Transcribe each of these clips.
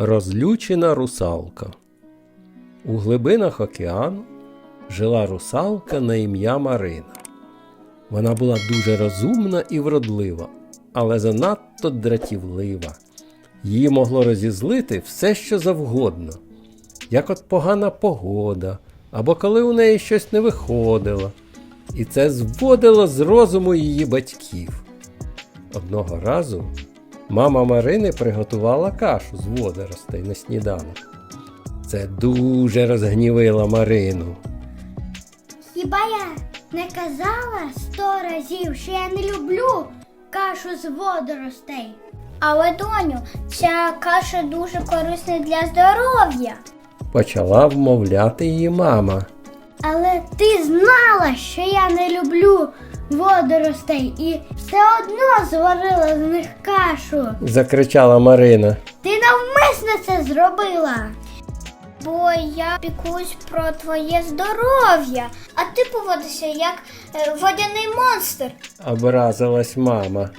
Розлючена русалка. У глибинах океану жила русалка на ім'я Марина. Вона була дуже розумна і вродлива, але занадто дратівлива. Її могло розізлити все, що завгодно, як от погана погода, або коли у неї щось не виходило. І це зводило з розуму її батьків. Одного разу мама Марини приготувала кашу з водоростей на сніданок. Це дуже розгнівило Марину. Хіба я не казала сто разів, що я не люблю кашу з водоростей? Але, доню, ця каша дуже корисна для здоров'я. Почала вмовляти її мама. Але ти знала, що я не люблю водоростей і все одно зварила з них кашу. Закричала Марина. Ти навмисно це зробила. Бо я пікусь про твоє здоров'я, а ти поводишся як е, водяний монстр. Образилась мама.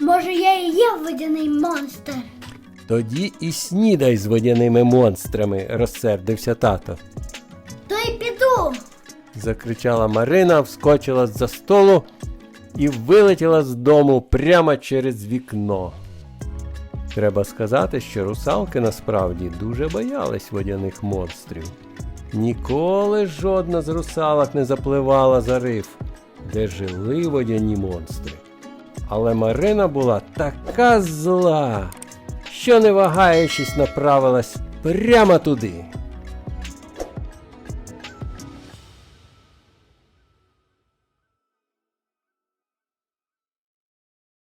Може, я і є водяний монстр. Тоді і снідай з водяними монстрами, розсердився тато. То й піду. Закричала Марина, вскочила з-за столу і вилетіла з дому прямо через вікно. Треба сказати, що русалки насправді дуже боялись водяних монстрів. Ніколи жодна з русалок не запливала за риф, де жили водяні монстри. Але Марина була така зла, що не вагаючись направилась прямо туди.